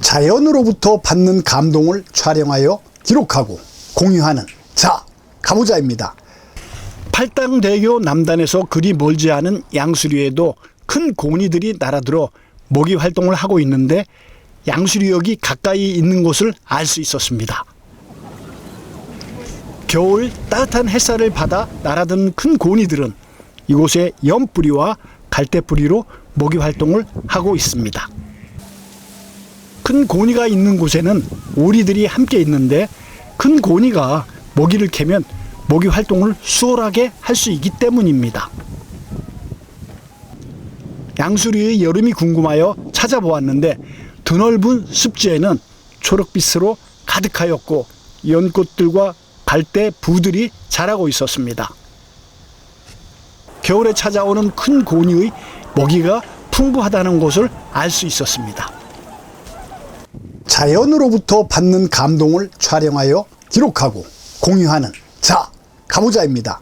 자연으로부터 받는 감동을 촬영하여 기록하고 공유하는 자 가보자입니다. 팔당대교 남단에서 그리 멀지 않은 양수리에도 큰 고니들이 날아들어 모기 활동을 하고 있는데 양수리역이 가까이 있는 곳을 알 수 있었습니다. 겨울 따뜻한 햇살을 받아 날아드는 큰 고니들은 이곳에 연뿌리와 갈대뿌리로 모기 활동을 하고 있습니다. 큰 고니가 있는 곳에는 오리들이 함께 있는데 큰 고니가 모기를 캐면 모기 활동을 수월하게 할 수 있기 때문입니다. 양수리의 여름이 궁금하여 찾아보았는데 드넓은 습지에는 초록빛으로 가득하였고 연꽃들과 갈대 부들이 자라고 있었습니다. 겨울에 찾아오는 큰 고니의 먹이가 풍부하다는 것을 알 수 있었습니다. 자연으로부터 받는 감동을 촬영하여 기록하고 공유하는 자 가보자입니다.